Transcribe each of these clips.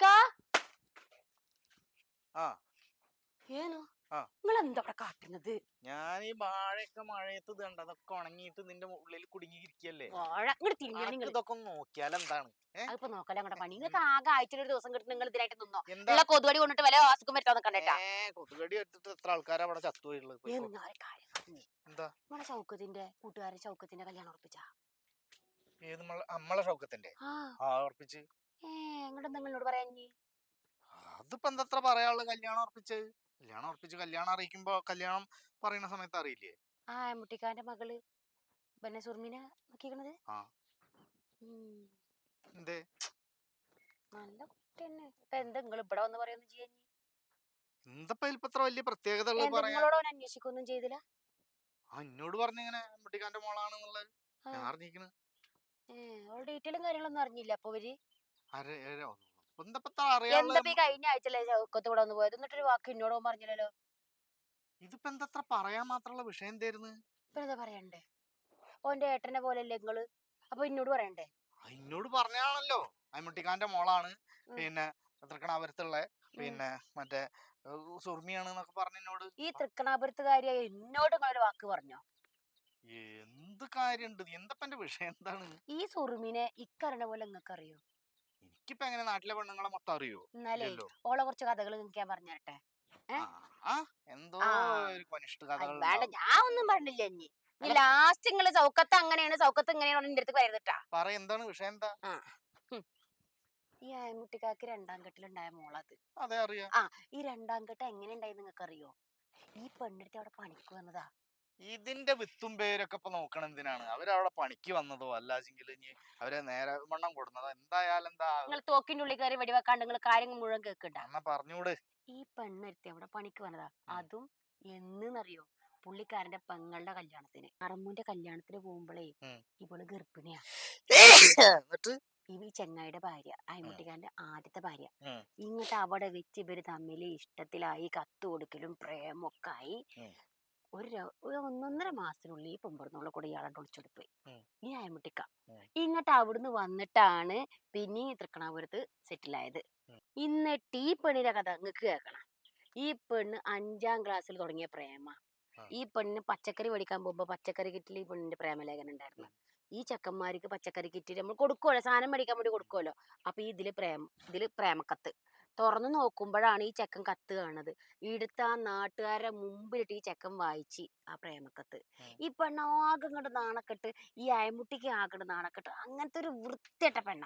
ഇക്ക ആ. ഏനു ആ. നിങ്ങൾ എന്താ ഇവിടെ കാട്ടുന്നത്? ഞാൻ ഈ വാഴയൊക്കെ മഴയത്ത് ഇത് കണ്ട അതൊക്കെ ഉണങ്ങിയിട്ട് നിന്റെ ഉള്ളിൽ കുടുങ്ങിയിരിക്കല്ലേ വാഴ ഇങ്ങോട്ട് തിരിഞ്ഞാ നിങ്ങൾ. ഇതൊക്കെ നോക്കിയാൽ എന്താണ്? അതിപ്പോ നോക്കല അങ്ങടെ പണി. നിങ്ങൾക്ക് ആകെ ആഴ്ചയിൽ ഒരു ദിവസം കിട്ടും നിങ്ങൾ ഇതിനായിട്ട് നിന്നോ? എന്താ? ഉള്ള കൊതുകടി കൊണ്ടിട്ട് വല്ല അസുഖം വരുത്താന്ന് കണ്ടേട്ടാ ഏ കൊതുകടി എടുത്തിട്ട് എത്ര ആൾക്കാരാ അവിടെ ചത്തുപോയുള്ളത് പോയിക്കോ. എന്താ? നമ്മളെ ഷൗക്കത്തിന്റെ കൂട്ടുകാരൻ ഷൗക്കത്തിന്റെ കല്യാണം ഉറപ്പിച്ചാ? ഏത് നമ്മളെ നമ്മളെ ഷൗക്കത്തിന്റെ ആ. ആ ഉറപ്പിച്ച്. ഏ എങ്ങോട്ട് നിങ്ങളോട് അതിപ്പോ കല്യാണം ഉറപ്പിച്ച്. കല്യാണം ഉറപ്പിച്ച് കല്യാണം അറിയിക്കുമ്പോ കല്യാണം പറയുന്ന സമയത്ത് അറിയില്ലേ? ആ മുട്ടിക്കാന്റെ മകൾ. പിന്നെ സുർമിനെ നോക്കിക്കണത് ആ. എന്തേ? നല്ല കുട്ടി തന്നെ ഇപ്പൊ എന്താ നിങ്ങൾ ഇവിടെ വന്ന് പറയുന്നു ചെയ്യാൻ എന്തപ്പോ ഇതിലിപ്പോ ഇത്ര വലിയ പ്രത്യേകത ഉള്ളത് പറയാ? നിങ്ങളോട് അവൻ അന്വേഷിക്കൊന്നും ചെയ്തില്ല? ആ എന്നോട് പറഞ്ഞിങ്ങനെ മുട്ടിക്കാന്റെ മോളാണെന്നുള്ളത്. ആ. ഞാൻ അറിഞ്ഞിരിക്കണ്. ഏ അവൾ ഡീറ്റെയിലും കാര്യങ്ങളൊന്നും അറിഞ്ഞില്ല അപ്പൊ ഇവർ? ആരെ എന്തപ്പോ എന്താ അറിയാനുള്ളത് എന്തപ്പോ ഈ കഴിഞ്ഞ ആഴ്ചയിലെ ചൗക്കത്ത് ഇവിടെ വന്ന് പോയത്? എന്നിട്ടൊരു വാക്ക് എന്നോട് അവൻ പറഞ്ഞില്ലല്ലോ. ഇതിപ്പോ എന്തത്ര പറയാൻ മാത്രമുള്ള വിഷയം എന്തായിരുന്നു? ഇപ്പൊ എന്താ പറയണ്ടേ? ഓന്റെ ഏട്ടനെ പോലെയല്ലേ നിങ്ങൾ അപ്പൊ എന്നോട് പറയണ്ടേ? എന്നോട് പറഞ്ഞാണല്ലോ അമ്മുട്ടിക്കാന്റെ മോളാണ്. ഉം. പിന്നെ തൃക്കണാപുരത്തുള്ള പിന്നെ മറ്റേ ഏഹ്, സുർമിയാണ് എന്നൊക്കെ പറഞ്ഞ എന്നോട് ഈ തൃക്കണാപുരത്തുകാരിയായ എന്നോട് നിങ്ങളൊരു വാക്ക് പറഞ്ഞോ? എന്ത് കാര്യണ്ട്? എന്താ എന്റെ വിഷയം? എന്താണ്? ഈ സുറുമിനെ ഇക്കറിഞ്ഞ പോലെ നിങ്ങൾക്ക് അറിയോ എനിക്കിപ്പോ എങ്ങനെ നാട്ടിലെ പെണ്ണുങ്ങളെ മൊത്തം അറിയോ? എന്നാലേ ഇല്ലല്ലോ. ഓളെ കുറച്ച് കഥകൾ നിങ്ങൾക്ക് ഞാൻ പറഞ്ഞു തരട്ടെ ഏ? ആ, ആ എന്തോ ആ. ഒരു കൊനിഷ്ഠ അയ് കഥകൾ വേണ്ട ഞാൻ ഒന്നും പറഞ്ഞില്ല ഇനി. അല്ല. ലാസ്റ്റ് നിങ്ങൾ സൗക്കത്ത് അങ്ങനെയാണ് സൗക്കത്ത് ഇങ്ങനെയാണ് എന്റെ അടുത്ത് വരുന്നിട്ടാ പറ എന്താണ് വിഷയം എന്താ? ഈ അയമുട്ടിക്കാക്ക് രണ്ടാം കെട്ടിലുണ്ടായ മോളത്. അതെ അറിയാം. ഈ രണ്ടാം കെട്ട് എങ്ങനെ ഉണ്ടായി നിങ്ങൾക്ക് അറിയോ ഈ പെണ്ണെടുത്ത് അവിടെ പണിക്ക് വന്നതാ. ഇതിന്റെ വിത്തും പേരൊക്കെ ഇപ്പൊ നോക്കണം എന്തിനാണ്? അവരവിടെ പണിക്ക് വന്നതോ അല്ലാച്ചെങ്കിൽ ഇനി അവരെ നേരെ വണ്ണം കൊടുന്നതോ എന്തായാലും എന്താ നിങ്ങൾ തോക്കിന്റെ ഉള്ളിൽ കയറി വെടിവെക്കാണ്ട് നിങ്ങൾ കാര്യങ്ങൾ മുഴുവൻ കേൾക്കണ്ട. എന്നാ പറഞ്ഞൂടെ. ഈ പെണ്ണൊരുത്തി അവിടെ പണിക്ക് വന്നതാ? അതും എന്നറിയോ പുള്ളിക്കാരന്റെ പെങ്ങളുടെ കല്യാണത്തിന്. അറമ്മുന്റെ കല്യാണത്തിന് പോകുമ്പോഴേ. ഇവൾ ഗർഭിണിയാ. എന്നിട്ട്? ഈ ചെങ്ങായിയുടെ ഭാര്യ അയമുട്ടിക്കാരന്റെ ആദ്യത്തെ ഭാര്യ. ഇങ്ങോട്ട് അവിടെ വെച്ച് ഇവർ തമ്മിൽ ഇഷ്ടത്തിലായി കത്ത് കൊടുക്കലും പ്രേമൊക്കെ ആയി. ഒരു ഒന്നൊന്നര മാസത്തിനുള്ളിൽ ഈ പെമ്പറന്നുള്ള കൂടെ ഇയാളെ ഒളിച്ചോടി പോയി ഇനി അയമുട്ടിക്ക. ഇങ്ങോട്ട് അവിടുന്ന് വന്നിട്ടാണ് പിന്നെ തൃക്കണാപുരത്ത് സെറ്റിലായത് ഇന്നിട്ട് ഈ പെണ്ണിന്റെ കഥ നിങ്ങൾക്ക് കേൾക്കണം. ഈ പെണ്ണ് അഞ്ചാം ക്ലാസ്സിൽ തുടങ്ങിയ പ്രേമ. ഈ പെണ്ണിന് പച്ചക്കറി മേടിക്കാൻ പോകുമ്പോ പച്ചക്കറി കിറ്റിൽ ഈ പെണ്ണിന്റെ പ്രേമലേഖനം ഉണ്ടായിരുന്നു. ഈ ചെക്കന്മാർക്ക് പച്ചക്കറി കിറ്റ് നമ്മൾ കൊടുക്കുമല്ലോ സാധനം മേടിക്കാൻ വേണ്ടി കൊടുക്കുമല്ലോ അപ്പൊ ഈ ഇതിൽ പ്രേമ ഇതിൽ പ്രേമക്കത്ത്. തുറന്നു നോക്കുമ്പോഴാണ് ഈ ചെക്കൻ കത്ത് കാണുന്നത്. ഇടുത്ത ആ നാട്ടുകാരുടെ മുമ്പിലിട്ട് ഈ ചെക്കൻ വായിച്ച് ആ പ്രേമക്കത്ത്. ഈ പെണ്ണാകെ ഇങ്ങോട്ട് നാണക്കെട്ട് ഈ അയമുട്ടിക്ക് ആകട്ട് നാണക്കെട്ട് അങ്ങനത്തെ ഒരു വൃത്തിയട്ട പെണ്ണ.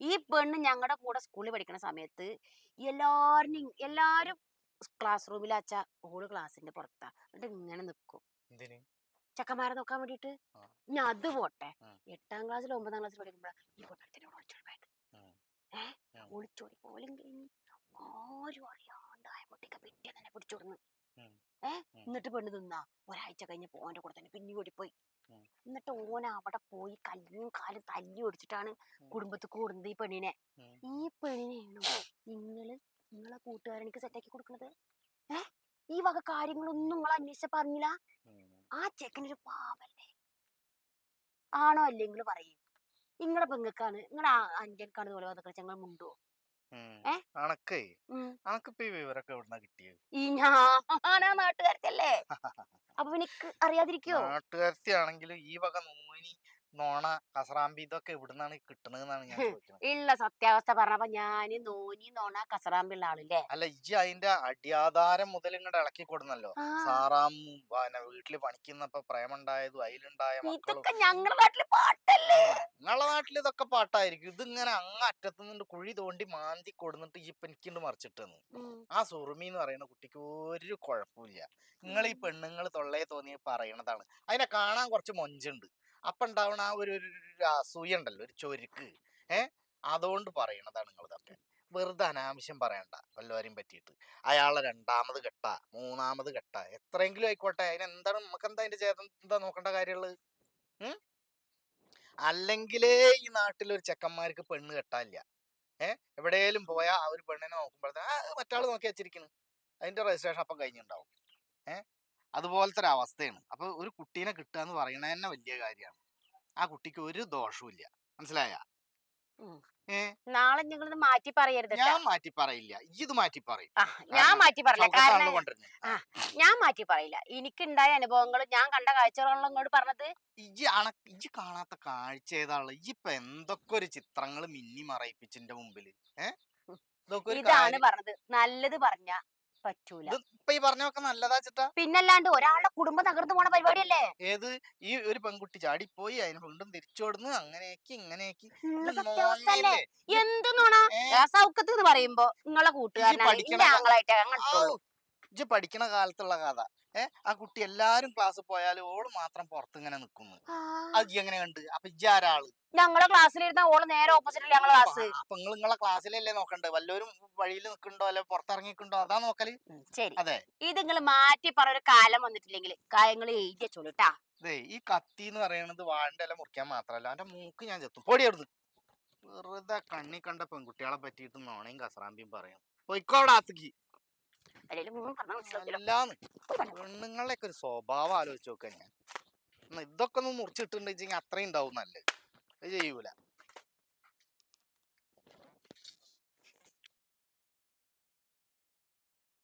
ഈ പെണ്ണ് ഞങ്ങളുടെ കൂടെ സ്കൂളിൽ പഠിക്കുന്ന സമയത്ത് എല്ലാരും എല്ലാരും ക്ലാസ് റൂമിൽ അച്ഛ ഓൾ ക്ലാസ്സിന്റെ പുറത്താ. എന്നിട്ട് ഇങ്ങനെ നിൽക്കും ചക്കന്മാരെ നോക്കാൻ വേണ്ടിട്ട്. ഇനി അത് പോട്ടെ. എട്ടാം ക്ലാസ്സിൽ ഒമ്പതാം ക്ലാസ്സിൽ പഠിക്കുമ്പോഴാണ് ഈ പൊട്ടത്തിനോട് ഒളിച്ചോടി പോയത്. ഏഹ് ഒളിച്ചോടി പോലും കഴിഞ്ഞ് ആരും അറിയാണ്ട് അയമുട്ടിക്ക പിറ്റേ തന്നെ പിടിച്ചോടുന്നു. ഏ എന്നിട്ട് പെണ്ണ് തിന്നാ ഒരാഴ്ച കഴിഞ്ഞ് ഓന്റെ കൂടെ തന്നെ പിന്നെ ഓടിപ്പോയി. എന്നിട്ട് ഓൻ അവിടെ പോയി കല്ലും കാലും തല്ലി ഓടിച്ചിട്ടാണ്. കുടുംബത്തിൽ കൂടുന്നത് ഈ പെണ്ണിനെ. ഈ പെണ്ണിനെയാണോ നിങ്ങൾ നിങ്ങളെ കൂട്ടുകാരനിക്ക് സെറ്റാക്കി കൊടുക്കുന്നത് ഏ ഈ വക കാര്യങ്ങളൊന്നും നിങ്ങൾ അന്വേഷിച്ച പറഞ്ഞില്ല. ആ ചെക്കനൊരു പാവല്ലേ ആണോ അല്ലേ നിങ്ങൾ പറയും നിങ്ങളെ പെങ്ങക്കാണ് നിങ്ങളെ അഞ്ചൻക്കാണ് പോലെ വന്നിട്ട് ഞങ്ങൾ മുണ്ടോ? അണക്കേ. അണക്കിപ്പോ ഈ വിവരൊക്കെ എവിടുന്ന കിട്ടിയത് ഈ ഞാനാ നാട്ടുകാരത്തല്ലേ അപ്പൊ എനിക്ക് അറിയാതിരിക്കോ? നാട്ടുകാരത്തി ആണെങ്കിലും ഈ വക നോണ കസറാമ്പി ഇതൊക്കെ എവിടുന്നാണ് കിട്ടണെന്നാണ് ഞാൻ ചോദിക്കുന്നത് ഉള്ള സത്യാവസ്ഥ പറഞ്ഞപ്പോ ഞാൻ നോനി നോണ കസറാമ്പി ഉള്ള ആളില്ലേ? അല്ല ഇജ്ജ് അതിന്റെ അടിയാധാരം മുതൽ ഇങ്ങോട്ട് ഇളക്കി കൊടുന്നല്ലോ. ആ, സാറാമും പിന്നെ വീട്ടിൽ പണിക്കുന്നപ്പോ പ്രേമുണ്ടായതും അതിലുണ്ടായ ഇതൊക്കെ ഞങ്ങളുടെ നാട്ടിൽ പാട്ടല്ലേ? നിങ്ങളെ നാട്ടിൽ ഇതൊക്കെ പാട്ടായിരിക്കും. ഇതിങ്ങനെ അങ്ങ് അറ്റത്ത് നിന്ന് കുഴി തോണ്ടി മാന്തി കൊടുന്നിട്ട് ഈ പെനിക്കിണ്ട് മറിച്ചിട്ടെന്ന്. ആ സുറുമി എന്ന് പറയുന്ന കുട്ടിക്ക് ഒരു കുഴപ്പമില്ല നിങ്ങൾ ഈ പെണ്ണുങ്ങൾ തൊള്ളയെ തോന്നി പറയണതാണ്. അതിനെ കാണാൻ കുറച്ച് മൊഞ്ചുണ്ട്. അപ്പൊ ഉണ്ടാവണ ആ ഒരു ഒരു- അസൂയ ഉണ്ടല്ലോ ഒരു ചൊരുക്ക്. ഏഹ് അതുകൊണ്ട് പറയണതാണ് നിങ്ങൾ ഇതൊക്കെ വെറുതെ അനാവശ്യം പറയണ്ട വല്ലവരെയും പറ്റിയിട്ട്. അയാളെ രണ്ടാമത് കെട്ട മൂന്നാമത് കെട്ട എത്രയെങ്കിലും ആയിക്കോട്ടെ അതിനെന്താണ് നമുക്ക് എന്താ അതിന്റെ ചേതം എന്താ നോക്കേണ്ട കാര്യമുള്ളത് അല്ലെങ്കിലേ ഈ നാട്ടിൽ ഒരു ചെക്കന്മാർക്ക് പെണ്ണ് കെട്ടാനില്ല. ഏഹ് എവിടെയെങ്കിലും പോയാൽ ആ ഒരു പെണ്ണിനെ നോക്കുമ്പോഴത്തേ മറ്റാൾ നോക്കി വെച്ചിരിക്കുന്നു അതിന്റെ രജിസ്ട്രേഷൻ അപ്പം കഴിഞ്ഞിട്ടുണ്ടാവും ഏ? അതുപോലത്തെ ഒരു അവസ്ഥയാണ്. അപ്പോൾ ഒരു കുട്ടീനെ കിട്ടുക എന്ന് പറയുന്നത് തന്നെ വലിയ കാര്യമാണ്. ആ കുട്ടിക്ക് ഒരു ദോഷവും ഇല്ല. മനസ്സിലായ? നാളെ നിങ്ങൾ മാറ്റി പറയരുത് ഞാൻ മാറ്റി പറയില്ല. ഇത് മാറ്റി പറയും. ഞാൻ മാറ്റി പറയില്ല. കാരണം ഞാൻ മാറ്റി പറയില്ല. എനിക്കുണ്ടായ അനുഭവങ്ങളും ഞാൻ കണ്ട കാഴ്ചകളും ഇങ്ങോട്ട് പറഞ്ഞത്. ഇജ്ജ് കാണാത്ത കാഴ്ച ഏതാൾ ഇപ്പൊ എന്തൊക്കെ ഒരു ചിത്രങ്ങൾ മിന്നി മറയിപ്പിച്ചിന്റെ മുമ്പിൽ? ഇതാണ്. പറഞ്ഞത്. നല്ലത് പറഞ്ഞ പറ്റൂല. ഇപ്പൊ ഈ പറഞ്ഞൊക്കെ നല്ലതാ ചേട്ടാ. പിന്നല്ലാണ്ട് ഒരാളുടെ കുടുംബം തകർന്നു പോണ പരിപാടിയല്ലേ? ഏത്? ഈ ഒരു പെൺകുട്ടി ചാടിപ്പോയി അതിന് വീണ്ടും തിരിച്ചോടുന്നു അങ്ങനെയൊക്കെ ഇങ്ങനെയൊക്കെ. ഇത് സത്യാവസ്ഥ അല്ലേ? നോണയല്ലേ? എന്ത് നോണ ഏ? എന്ന് പറയുമ്പോ നിങ്ങളെ കൂട്ടുകാരനാണ് പഠിക്കണ ആങ്ങളായിട്ട് ഔ, ഇജ്ജ് പഠിക്കണ കാലത്തുള്ള കഥ. ഏഹ് ആ കുട്ടി എല്ലാരും ക്ലാസ് പോയാലും ഓൾ മാത്രം പുറത്ത് ഇങ്ങനെ നിക്കുന്നു അത് ഇജ്ജ് എങ്ങനെ കണ്ട്? അപ്പൊ ഇജ്ജ് ആരാൾ? ഞങ്ങളെ ക്ലാസ്സിലിരുന്ന ഓൾ നേരെ ഓപ്പോസിറ്റ് ഞങ്ങളെ ക്ലാസ് അപ്പൊ നിങ്ങൾ നിങ്ങളെ ക്ലാസ്സിലല്ലേ നോക്കണ്ടേ? വല്ലവരും വഴിയിൽ നിൽക്കണ്ടോ അല്ലെ പുറത്തിറങ്ങിക്കുണ്ടോ? അതാ നോക്കൽ? ശരി. അതെ. ഇത് നിങ്ങൾ മാറ്റി പറഞ്ഞൊരു കാലം വന്നിട്ടില്ലെങ്കിൽ കാര്യങ്ങൾ എഴുതി വെച്ചോളൂട്ടാ ദേ ഈ കത്തി എന്ന് പറയുന്നത് വാഴന്റെ ഇല മുറിക്കാൻ മാത്രല്ല. അവന്റെ മൂക്ക് ഞാൻ ചെത്തും. പൊടി അവിടുന്ന്. വെറുതെ കണ്ണി കണ്ട പെൺകുട്ടികളെ പറ്റിയിട്ട് നോണയും കസറാമ്പിയും പറയും. പൊയ്ക്കോടെ പെണ്ണുങ്ങളുടെയൊക്കെ ഒരു സ്വഭാവം ആലോചിച്ച് നോക്കാൻ ഞാൻ. ഇതൊക്കെ ഒന്ന് മുറിച്ചിട്ടുണ്ടെങ്കിൽ അത്രയും ഉണ്ടാവും നല്ലത്. ചെയ്യൂല.